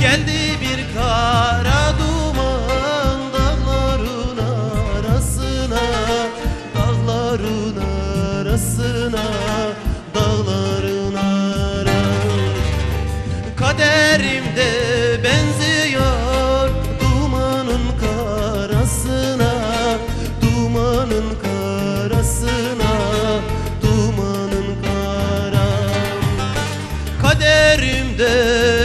Geldi bir kara duman dağların arasına Dağların arasına Dağların arasına. Kaderimde benziyor dumanın karasına Dumanın karasına Dumanın kara Kaderimde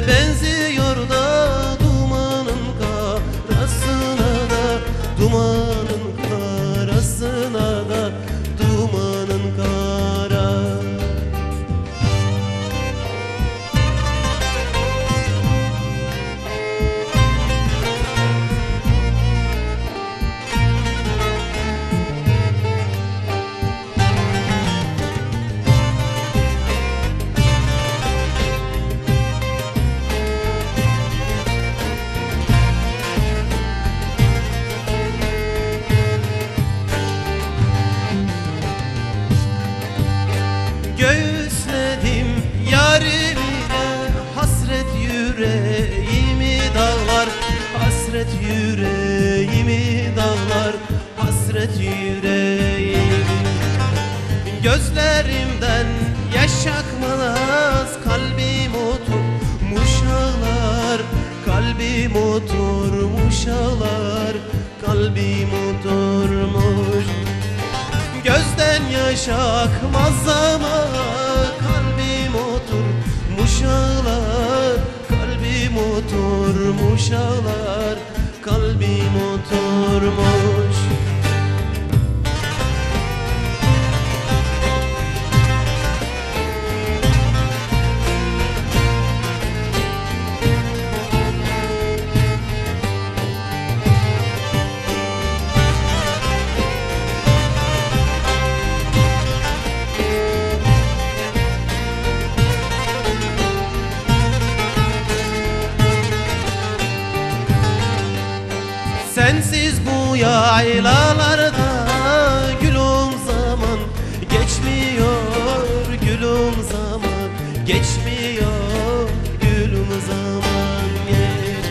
Hasret yüreğimi dağlar Hasret yüreğimi. Gözlerimden yaş akmaz Kalbim oturmuş ağlar. Kalbim oturmuş ağlar Kalbim oturmuş. Gözden yaş akmaz ama kalbim oturmuş ağlar. Oturmuş ağlar Kalbim oturmuş yaylalarda gülüm zaman geçmiyor Gülüm zaman geçmiyor Gülüm zaman geç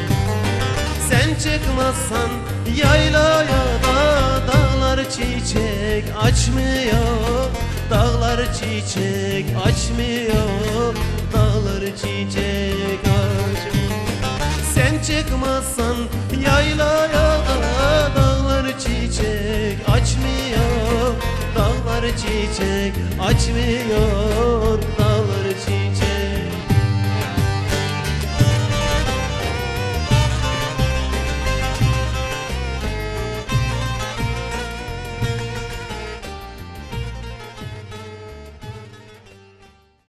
Sen çıkmazsan yaylaya da dağlar çiçek açmıyor Dağlar çiçek açmıyor Dağlar çiçek açmıyor. Sen çıkmazsan yaylaya açmıyor